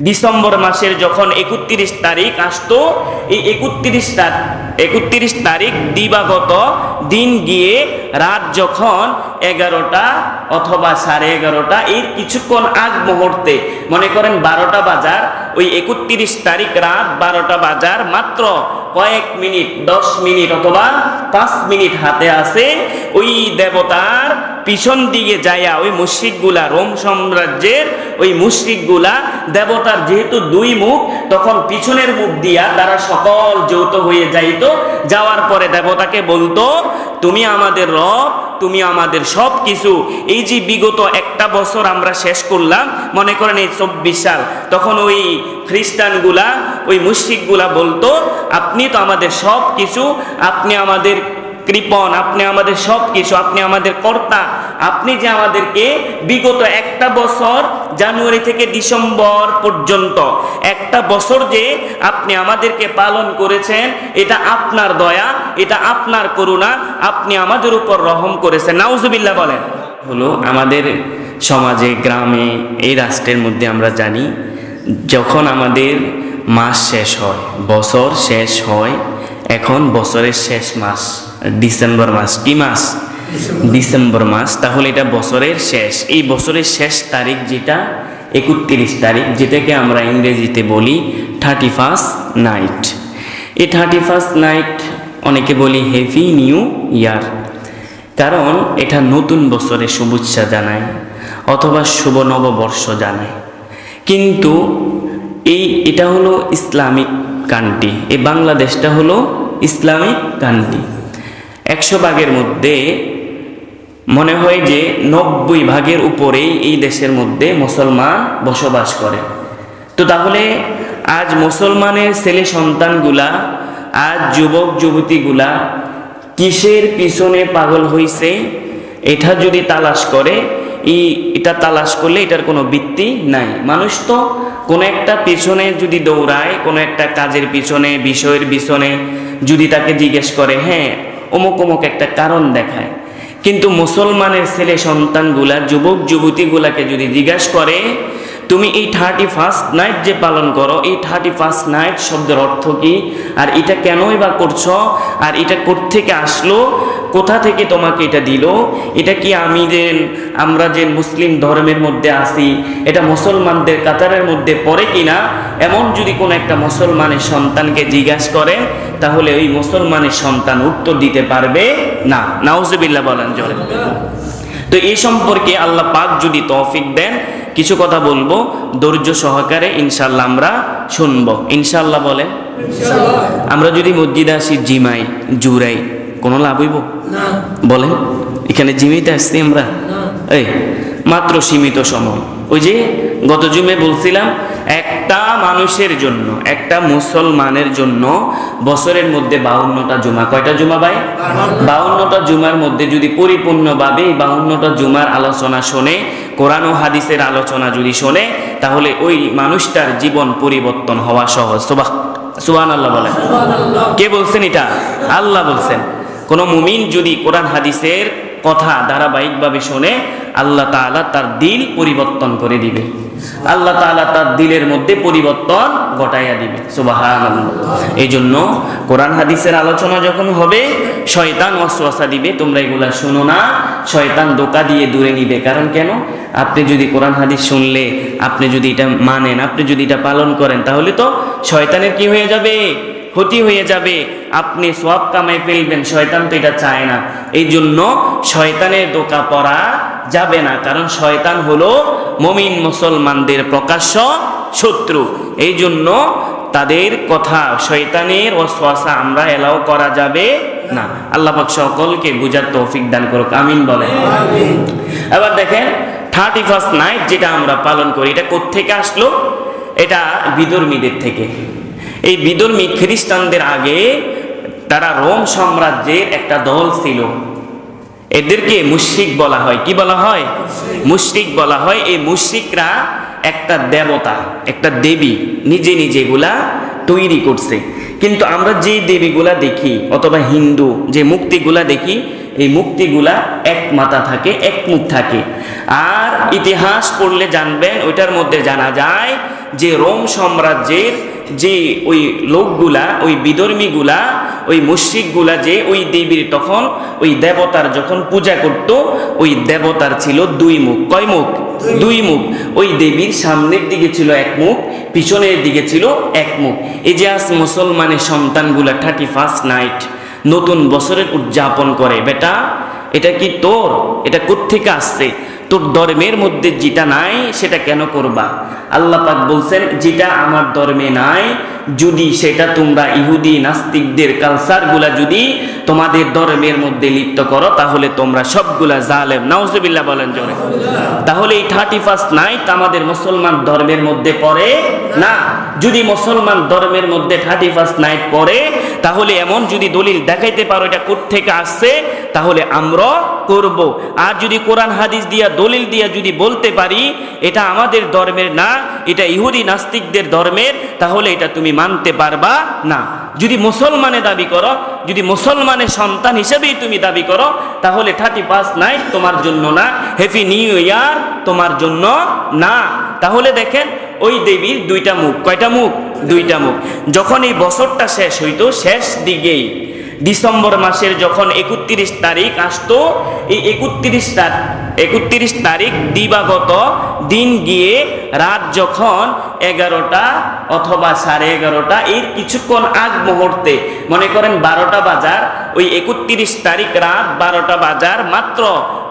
December মাসের যখন একত্রিশ তারিখ আসতো, এই একত্রিশ একত্রিশ তারিখ দিবাগত দিন গিয়ে রাত যখন এগারোটা অথবা সাড়ে এগারোটা, এর কিছুক্ষণ আগ মুহূর্তে, মনে করেন বারোটা বাজার ওই একত্রিশ তারিখ রাত বারোটা বাজার মাত্র কয়েক মিনিট, দশ মিনিট অথবা পাঁচ মিনিট হাতে আছে। ওই দেবতার পিছন দিকে যাইয়া ওই মুশ্রিকগুলা, রোম সাম্রাজ্যের ওই মুশ্রিকগুলা, দেবতার যেহেতু দুই মুখ, তখন পিছনের মুখ দিয়া তারা সকল যৌথ হয়ে যাইত। যাওয়ার পরে দেবতাকে বলতো, তুমি আমাদের রব, তুমি আমাদের সব কিছু এই যে বিগত একটা বছর আমরা শেষ করলাম, মনে করেন এই চব্বিশ সাল, তখন ওই খ্রিস্টানগুলা, ওই মুশ্রিকগুলা বলতো, আপনি তো আমাদের সব কিছু আপনি আমাদের কৃপণ, আপনি আমাদের সব কিছু আপনি আমাদের কর্তা, আপনি যে আমাদেরকে বিগত একটা বছর, জানুয়ারি থেকে ডিসেম্বর পর্যন্ত, একটা বছর যে আপনি আমাদেরকে পালন করেছেন, এটা আপনার দয়া, এটা আপনার করুণা, আপনি আমাদের উপর রহম করেছেন। নাউজুবিল্লাহ বলেন। হলো আমাদের সমাজে, গ্রামে, এই রাষ্ট্রের মধ্যে আমরা জানি যখন আমাদের মাস শেষ হয় বছর শেষ হয় এখন বছরের শেষ মাস ডিসেম্বর মাস কি মাস? ডিসেম্বর। মাস তাহলে এটা বছরের শেষ। এই বছরের শেষ তারিখ যেটা একত্রিশ তারিখ যেটাকে আমরা ইংরেজিতে বলি থার্টি ফার্স্ট নাইট এই থার্টি ফার্স্ট নাইট অনেকে বলি হেভি নিউ ইয়ার কারণ এটা নতুন বছরে শুভেচ্ছা জানায় অথবা শুভ নববর্ষ জানায়। কিন্তু এই, এটা হলো ইসলামিক কান্ট্রি। এই বাংলাদেশটা হলো ইসলামিক কান্ট্রি। একশো ভাগের মধ্যে মনে হয় যে নব্বই ভাগের উপরেই এই দেশের মধ্যে মুসলমান বসবাস করে। তো তাহলে আজ মুসলমানের ছেলে সন্তানগুলা, আজ যুবক যুবতীগুলা কিসের পিছনে পাগল হইছে? এটা যদি তালাশ করে এটা তালাশ করলে এটার কোনো বৃত্তি নাই। মানুষ তো কোনো একটা পিছনে যদি দৌড়ায়, কোনো একটা কাজের পিছনে, বিষয়ের পিছনে যদি তাকে জিজ্ঞেস করে হ্যাঁ অমুক অমুক একটা কারণ দেখায়। কিন্তু মুসলমানের ছেলে সন্তানগুলা যুবক যুবতীগুলাকে যদি জিজ্ঞাসা করে তুমি এই থার্টি ফার্স্ট নাইট যে পালন করো, এই থার্টি ফার্স্ট নাইট শব্দের অর্থ কি? আর এটা কেনই বা করছ? আর এটা থেকে আসলো? কোথা থেকে তোমাকে এটা দিল? এটা কি আমি যে, আমরা যে মুসলিম ধর্মের মধ্যে আসি এটা মুসলমানদের কাতারের মধ্যে পড়ে কিনা? এমন যদি কোনো একটা মুসলমানের সন্তানকে জিজ্ঞাসা করেন তাহলে ওই মুসলমানের সন্তান উত্তর দিতে পারবে না। নাউজবিল্লা বলেন জলে তো এই সম্পর্কে আল্লাহ পাক যদি তৌফিক দেন কিছু কথা বলব ধৈর্য সহকারে ইনশাল্লাহ আমরা শুনব। ইনশাল্লাহ বলেন। আমরা যদি মসজিদে আসি জিমাই জুরাই কোনো লাভ হইব? বলেন। এখানে জিমিতে আসছি আমরা? এই মাত্র সীমিত সময়। ওই যে গত জুমে বলছিলাম একটা মানুষের জন্য একটা মুসলমানের জন্য বছরের মধ্যে বাউন্নটা জুমা। কয়টা জুমা ভাই? বাউন্নটা জুমার মধ্যে যদি পরিপূর্ণভাবে এই বাউন্নটা জুমার আলোচনা শোনে কোরআন ও হাদিসের আলোচনা যদি শোনে তাহলে ওই মানুষটার জীবন পরিবর্তন হওয়া সহজ। সুবাহ সুবান আল্লাহ বলেন কে বলছেন এটা? আল্লাহ বলছেন। কোন মুমিন যদি কোরআন হাদিসের কথা ধারাবাহিকভাবে শোনে আল্লাহ তাআলা তার দিল পরিবর্তন করে দিবে। আল্লাহ তাআলা তার দিলের মধ্যে পরিবর্তন ঘটাইয়া দিবে। সুবাহান এই জন্য কোরআন, হাদিসের আলোচনা যখন হবে, শয়তান ওয়াসওয়াসা দিবে। তোমরা এগুলা শোনো না। শয়তান দোকা দিয়ে দূরে নিবে। কারণ কেন? আপনি যদি কোরআন, হাদিস শুনলে, আপনি যদি এটা মানেন, আপনি যদি এটা পালন করেন, তাহলে তো শয়তানের কি হয়ে যাবে? ক্ষতি হয়ে যাবে। আপনি সব কামাই ফেলবেন, শয়তান তো এটা চায় না। এই জন্য শয়তানের দোকা পড়া যাবে না। কারণ শয়তান হলো মমিন মুসলমানদের প্রকাশ্য শত্রু। এই জন্য তাদের কথা শয়তানের ওয়াসওয়াসা আমরা এলাও করা যাবে না। আল্লাহ সকলকে বুঝার তৌফিক দান করুক, আমিন বলে এবার দেখেন থার্টি ফার্স্ট নাইট যেটা আমরা পালন করি, এটা কোত্থেকে আসলো? এটা বিদর্মীদের থেকে। এই বিদর্মী খ্রিস্টানদের আগে তারা রোম সাম্রাজ্যের একটা দল ছিল। এদেরকে মুশরিক বলা হয়। কি বলা হয়? মুশরিক। বলা হয়। এই মুশরিকরা একটা দেবতা একটা দেবী নিজে নিজে এগুলা তৈরি করছে। কিন্তু আমরা যে দেবীগুলা দেখি অথবা হিন্দু যে মুক্তিগুলা দেখি এই মুক্তিগুলা এক মাথা থাকে এক মুখ থাকে। আর ইতিহাস পড়লে জানবেন ওইটার মধ্যে জানা যায় যে রোম সাম্রাজ্যের যে ওই লোকগুলা ওই বিধর্মীগুলা ওই মুশ্রিকগুলা যে ওই দেবীর তখন ওই দেবতার যখন পূজা করত ওই দেবতার ছিল দুই মুখ। কয় মুখ? দুই মুখ। ওই দেবীর সামনের দিকে ছিল এক মুখ পিছনের দিকে ছিল এক মুখ। এই যে আজ মুসলমানের সন্তানগুলা থার্টি ফার্স্ট নাইট নতুন বছরের উদযাপন করে বেটা এটা কি তোর? এটা কোত্থেকে আসছে? তোর ধর্মের মধ্যে যেটা নাই, সেটা কেন করবা? আল্লাহ পাক বলছেন, যেটা আমার ধর্মে নাই যদি সেটা তোমরা ইহুদি নাস্তিকদের কালচারগুলা যদি তোমাদের ধর্মের মধ্যে লিপ্ত করো, তাহলে তোমরা সবগুলা জালেম। নাউজুবিল্লাহ বলেন জোরে। তাহলে এই থার্টি ফার্স্ট নাইট আমাদের মুসলমান ধর্মের মধ্যে পড়ে না? যদি মুসলমান ধর্মের মধ্যে থার্টি ফার্স্ট নাইট পড়ে, তাহলে এমন যদি দলিল দেখাইতে পারো এটা থেকে আসছে, তাহলে আমরা করব। আর যদি কোরআন, হাদিস দিয়া, দলিল দিয়া যদি বলতে পারি, এটা আমাদের ধর্মের না, এটা ইহুদি নাস্তিকদের ধর্মের, তাহলে এটা তুমি মানতে পারবা না। যদি মুসলমানে দাবি করো, যদি মুসলমানের সন্তান হিসেবেই তুমি দাবি করো, তাহলে থার্টি পাস নাই তোমার জন্য না, হ্যাপি নিউ ইয়ার তোমার জন্য না। তাহলে দেখেন, ওই দেবীর দুইটা মুখ। কয়টা মুখ? দুইটা মুখ। যখন এই বছরটা শেষ হইতো, শেষ দিকেই ডিসেম্বর মাসের যখন একত্রিশ তারিখ আসতো, এই একত্রিশ একত্রিশ তারিখ দিবাগত দিন গিয়ে রাত যখন এগারোটা অথবা সাড়ে এগারোটা, এর কিছুক্ষণ আগ মুহূর্তে, মনে করেন বারোটা বাজার ওই একত্রিশ তারিখ রাত বারোটা বাজার মাত্র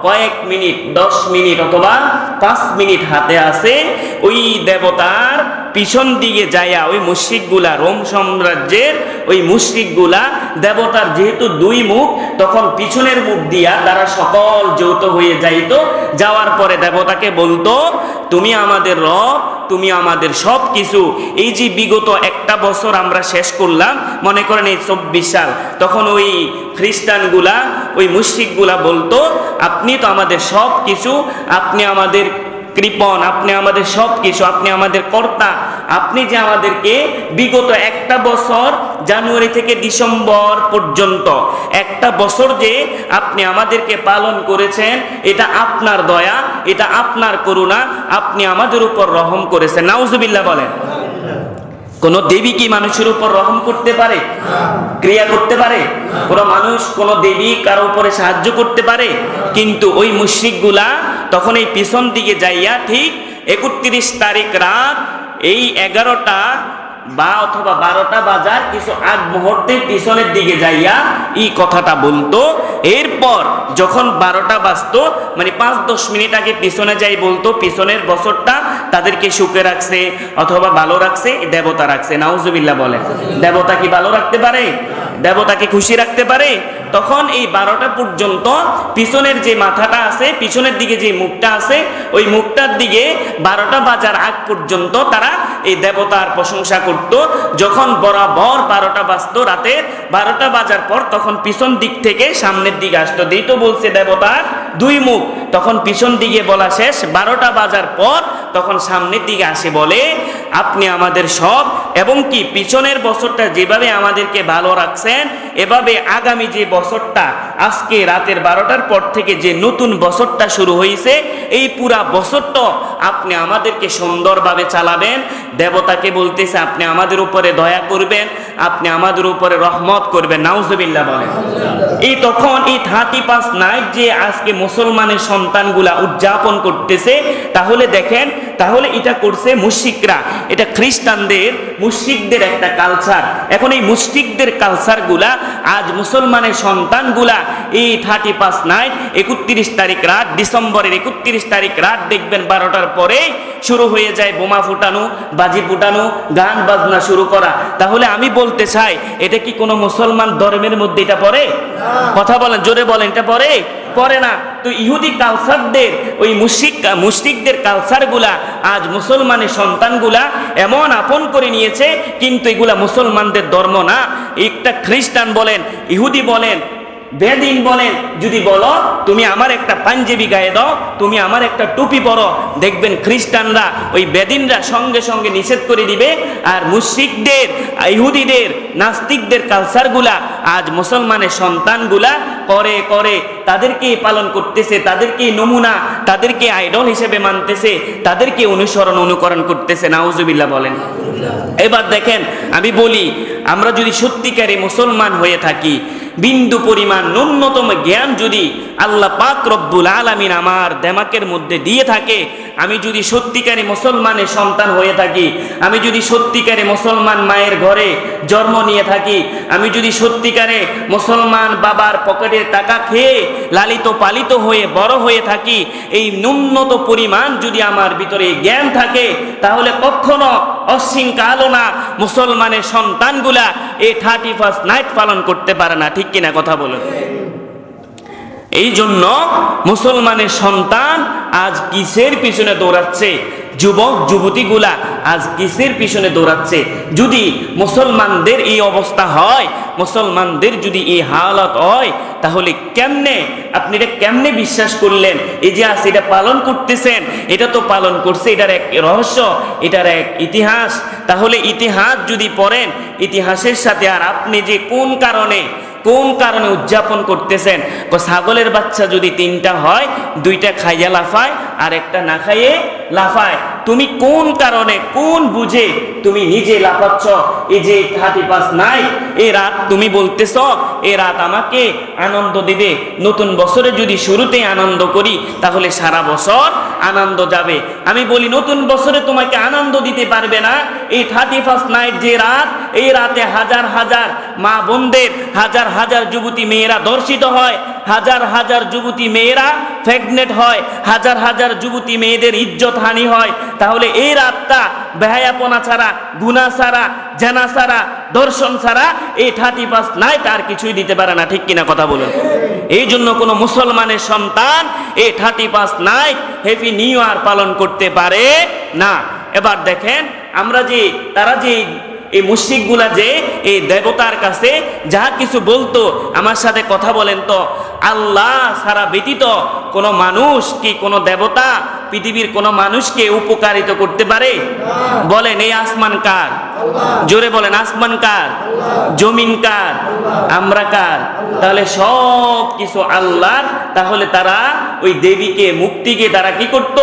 কয়েক মিনিট, দশ মিনিট অথবা পাঁচ মিনিট হাতে আছে। ওই দেবতার পিছন দিকে যাইয়া ওই মুশ্রিকগুলা, রোম সাম্রাজ্যের ওই মুশ্রিকগুলা, দেবতার যেহেতু দুই মুখ, তখন পিছনের মুখ দিয়া তারা সকল যৌথ হয়ে যাইত। যাওয়ার পরে দেবতাকে বলতো তুমি আমাদের রব, তুমি আমাদের সব কিছু এই যে বিগত একটা বছর আমরা শেষ করলাম, মনে করেন এই চব্বিশ সাল, তখন ওই খ্রিস্টানগুলা, ওই মুশ্রিকগুলা বলতো, আপনি তো আমাদের সব কিছু আপনি আমাদের কৃপণ, আপনি আমাদের সব কিছু আপনি আমাদের কর্তা। আপনি যে আমাদেরকে বিগত একটা বছর, জানুয়ারি থেকে ডিসেম্বর পর্যন্ত, একটা বছর যে আপনি আমাদেরকে পালন করেছেন, এটা আপনার দয়া এটা আপনার করুণা, আপনি আমাদের উপর রহম করেছেন। নাউজুবিল্লাহ বলেন। কোন দেবী কি মানুষের উপর রহম করতে পারে? ক্রিয়া করতে পারে? কোন মানুষ, কোন দেবী কারও উপরে সাহায্য করতে পারে? কিন্তু ওই মুশ্রিকগুলা তখন এই পিছন দিকে যাইয়া ঠিক একত্রিশ তারিখ রাত এই এগারোটা বা অথবা বারোটা বাজার কিছু আগ মুহূর্তে পিছনের দিকে যাইয়া এই কথাটা বলতো। এরপর যখন বারোটা বাজতো মানে পাঁচ দশ মিনিট আগে পিছনে যাই বলতো, পিছনের বছরটা তাদেরকে সুখে রাখছে অথবা ভালো রাখছে, দেবতা রাখছে। নাউজুবিল্লা বলে, দেবতা কি ভালো রাখতে পারে? দেবতাকে খুশি রাখতে পারে? তখন এই বারোটা পর্যন্ত পিছনের যে মাথাটা আছে, পিছনের দিকে যে মুখটা আছে, ওই মুখটার দিকে বারোটা বাজার আগ পর্যন্ত তারা এই দেবতার প্রশংসা করত। যখন বরাবর বারোটা বাজতো রাতের বারোটা বাজার পর তখন পিছন দিক থেকে সামনের দিকে আসতো। দিই তো বলছে দেবতার দুই মুখ। তখন পিছন দিকে বলা শেষ, বারোটা বাজার পর তখন সামনের দিকে আসে বলে, আপনি আমাদের সব এবং কি পিছনের বছরটা যেভাবে আমাদেরকে ভালো রাখছেন, এভাবে আগামী যে বছরটা, আজকে রাতের বারোটার পর থেকে যে নতুন বছরটা শুরু হয়েছে এই পুরা বছরটা আপনি আমাদেরকে সুন্দরভাবে চালাবেন। দেবতাকে বলতেছে, আপনি আমাদের উপরে দয়া করবেন, আপনি আমাদের উপরে রহমত করবেন। নাউজবিল্লা বলেন এই তখন এই থার্টি পাঁচ নাইট যে আজকে মুসলমানের সন্তানগুলা উদযাপন করতেছে তাহলে দেখেন তাহলে এটা করছে মুশিকরা এটা খ্রিস্টানদের মুশিকদের একটা কালচার এখন এই মুশিকদের কালচারগুলা আজ মুসলমানের সন্তানগুলা এই থার্টি পাঁচ নাইট একত্রিশ তারিখ রাত ডিসেম্বরের একত্রিশ তারিখ রাত দেখবেন বারোটার পরে শুরু হয়ে যায় বোমা ফুটানো বাজি ফুটানো গান বাজনা শুরু করা। তাহলে আমি বলতে চাই এটা কি কোনো মুসলমান ধর্মের মধ্যে এটা পড়ে? কথা বলেন জোরে বলেন এটা পড়ে? পড়ে না। তো ইহুদি কালচারদের ওই মুশিক মুশরিকদের কালচারগুলা আজ মুসলমানের সন্তানগুলা এমন আপন করে নিয়েছে, কিন্তু এগুলা মুসলমানদের ধর্ম না। একটা খ্রিস্টান বলেন, ইহুদি বলেন, বেদিন বলেন, যদি বলো, তুমি আমার একটা পাঞ্জাবি গায়ে দাও, তুমি আমার একটা টুপি পরো। দেখবেন খ্রিস্টানরা ওই বেদিনরা সঙ্গে সঙ্গে নিষেধ করে দিবে, আর মুশরিকদের, ইহুদিদের, নাস্তিকদের কালচারগুলা আজ মুসলমানের সন্তানগুলা করে করে তাদেরকে পালন করতেছে, তাদেরকে নমুনা, তাদেরকে আইডল হিসেবে মানতেছে, তাদেরকে অনুসরণ, অনুকরণ করতেছে, নাউজুবিল্লাহ বলেন। এবার দেখেন, আমি বলি, আমরা যদি সত্যিকারে মুসলমান হয়ে থাকি, বিন্দু পরিমাণ ন্যূনতম জ্ঞান যদি আল্লাহ পাক রব্বুল আলামিন আমার দেমাকের মধ্যে দিয়ে থাকে, আমি যদি সত্যিকারে মুসলমানের সন্তান হয়ে থাকি, আমি যদি সত্যিকারে মুসলমান মায়ের ঘরে জন্ম নিয়ে থাকি, আমি যদি সত্যিকারে মুসলমান বাবার পকেটের টাকা খেয়ে লালিত পালিত হয়ে, বড় হয়ে থাকি, এই ন্যূনত পরিমাণ যদি আমার ভিতরে জ্ঞান থাকে, তাহলে কখনো অশৃঙ্খলা না, মুসলমানের সন্তানগুলা এই থার্টি ফার্স্ট নাইট পালন করতে পারে না। ঠিক কিনা কথা বলুন? এই জন্য মুসলমানের সন্তান আজ কিসের পিছনে দৌড়াচ্ছে? যুবক, যুবতীগুলা আজ কিসের পিছনে দৌড়াচ্ছে? যদি মুসলমানদের এই অবস্থা হয়, মুসলমানদের যদি এই হালত হয়, তাহলে কেমনে? আপনি এটা কেমনে বিশ্বাস করলেন? এই যে আজ এটা পালন করতেছেন, এটা তো পালন করছে, এটার এক রহস্য, এটার এক ইতিহাস। তাহলে ইতিহাস যদি পড়েন, ইতিহাসের সাথে আর আপনি যে কোন কারণে কোন কারণে উদযাপন করতেছেন? ছাগলের বাচ্চা যদি তিনটা হয়, দুইটা খাইয়া লাফায় আর একটা না খাইয়ে লাফায়। তুমি কোন কারণে, কোন বুঝে তুমি নিজে লাফাচ্ছ? এই যে হাতি পাস নাই, এই রাত তুমি বলতেছ এ রাত আমাকে আনন্দ দিবে। নতুন বছরে যদি শুরুতে আনন্দ করি, তাহলে সারা বছর আনন্দ যাবে। আমি বলি, নতুন বছরে তোমাকে আনন্দ দিতে পারবে না। এই থার্টি ফার্স্ট নাইট যে রাত এই রাতে হাজার হাজার মা বোনদের, হাজার হাজার যুবতী মেয়েরা দর্শিত হয়, হাজার হাজার যুবতী মেয়েরা প্রেগনেন্ট হয়, হাজার হাজার যুবতী মেয়েদের ইজ্জত হানি হয়। তাহলে এই রাতটা বেহায়াপনা ছাড়া গুনা ছাড়া জানা ছাড়া, দর্শন ছাড়া এই থার্টি পাস নাই তার কিছুই দিতে পারে না। ঠিক কিনা কথা বলুন? এই জন্য কোনো মুসলমানের সন্তান এই থার্টি পাস নাই হ্যাপি নিউ ইয়ার পালন করতে পারে না। এবার দেখেন, আমরা যে, তারা যে এই মুশ্রিকগুলা যে এই দেবতার কাছে যা কিছু বলতো, আমার সাথে কথা বলেন তো। আল্লাহ সারা ব্যতীত কোনো মানুষ কি কোনো দেবতা পৃথিবীর কোনো মানুষকে উপকারিত করতে পারে? বলেন এই আসমান কার? জোরে বলেন আসমান কার? জমিন কার? আমরা কার? তাহলে সব কিছু আল্লাহর। তাহলে তারা ওই দেবীকে মুক্তিকে তারা কি করত?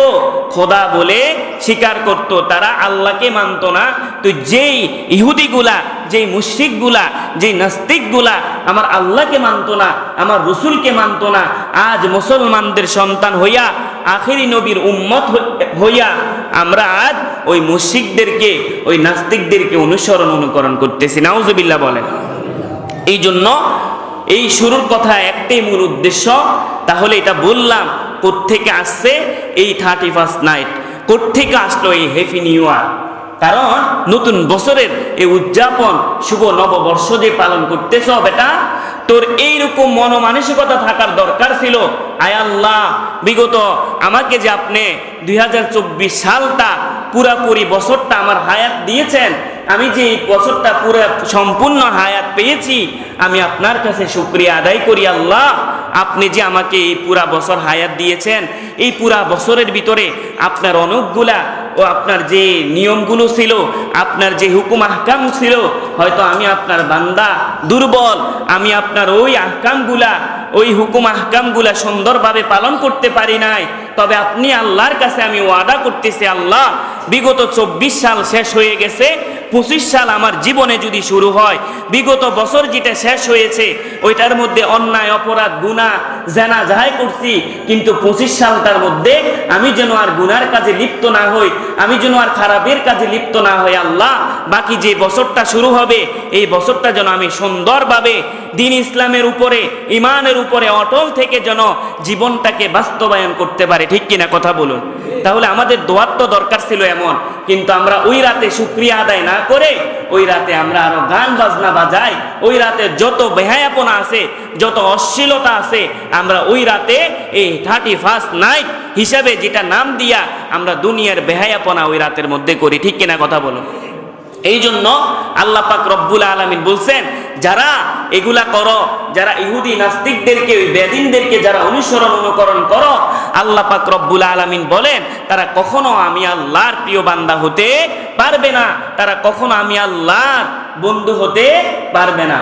খোদা বলে স্বীকার করত। তারা আল্লাহকে মানত না। তো যেই ইহুদিগুলা যেই মুশরিকগুলা যেই নাস্তিকগুলা আমার আল্লাহকে মানত না আমার রসুলকে মানত না আজ মুসলমানদের সন্তান হইয়া আখেরি নবীর উম্মত হইয়া আমরা আজ ওই মুশিকদেরকে ওই নাস্তিকদেরকে অনুসরণ, অনুকরণ করতেছি। নাউজবিল্লা বলেন। এই জন্য এই শুরুর কথা একটাই মূল উদ্দেশ্য। তাহলে এটা বললাম, কোত্থেকে আসছে এই থার্টি ফার্স্ট নাইট কোত্থেকে আসলো এই হ্যাপি নিউ ইয়ার কারণ নতুন বছরের এই উদযাপন শুভ নববর্ষ যে পালন করতেছ বেটা, তোর এইরকম মনোমানসিকতা থাকার দরকার ছিল। আয় আল্লাহ, বিগত আমাকে যে আপনি দুই হাজার চব্বিশ সালটা পুরাপুরি বছরটা আমার হায়াত দিয়েছেন, আমি যে এই বছরটা পুরো সম্পূর্ণ হায়াত পেয়েছি, আমি আপনার কাছে শুক্রিয়া আদায় করি আল্লাহ। আপনি যে আমাকে এই পুরা বছর হায়াত দিয়েছেন, এই পুরা বছরের ভিতরে আপনার অনেকগুলা ও আপনার যে নিয়মগুলো ছিল, আপনার যে হুকুম আহকাম ছিল, হয়তো আমি আপনার বান্দা দুর্বল, আমি আপনার ওই আহকামগুলা, ওই হুকুম আহকামগুলা সুন্দরভাবে পালন করতে পারি নাই। তবে আপনি আল্লাহর কাছে আমি ওয়াদা করতেছি, আল্লাহ, বিগত চব্বিশ সাল শেষ হয়ে গেছে পঁচিশ সাল আমার জীবনে যদি শুরু হয়, বিগত বছর যেটা শেষ হয়েছে, ওইটার মধ্যে অন্যায়, অপরাধ গুণা জানা যাহাই করছি, কিন্তু পঁচিশ সালটার মধ্যে আমি যেন আর গুনার কাজে লিপ্ত না হই, আমি যেন আর খারাপের কাজে লিপ্ত না হই, আল্লাহ, বাকি যে বছরটা শুরু হবে, এই বছরটা যেন আমি সুন্দরভাবে দিন ইসলামের উপরে ইমানের উপরে, অটল থেকে যেন জীবনটাকে বাস্তবায়ন করতে পারে। ঠিক কিনা কথা বলুন? তাহলে আমাদের দোয়ার তো দরকার ছিল এমন, কিন্তু আমরা ওই রাতে শুক্রিয়া আদায় না করে ওই রাতে আমরা আরও গান বাজনা বাজাই, ওই রাতে যত বেহায়াপনা আছে, যত অশ্লীলতা আছে, আমরা ওই রাতে এই থার্টি ফার্স্ট নাইট হিসাবে যেটা নাম দিয়া আমরা দুনিয়ার বেহায়াপনা ওই রাতের মধ্যে করি। ঠিক কিনা কথা বলুন এই জন্য আল্লাহ পাক রব্বুল আলমিন বলছেন, যারা এগুলা করো, যারা ইহুদি নাস্তিকদেরকে, ওই বেদিনদেরকে যারা অনুসরণ অনুকরণ করো, আল্লাহ পাক রব্বুল আলমিন বলেন, তারা কখনো আমি আল্লাহর প্রিয় বান্দা হতে পারবে না, তারা কখনো আমি আল্লাহর বন্ধু হতে পারবে না।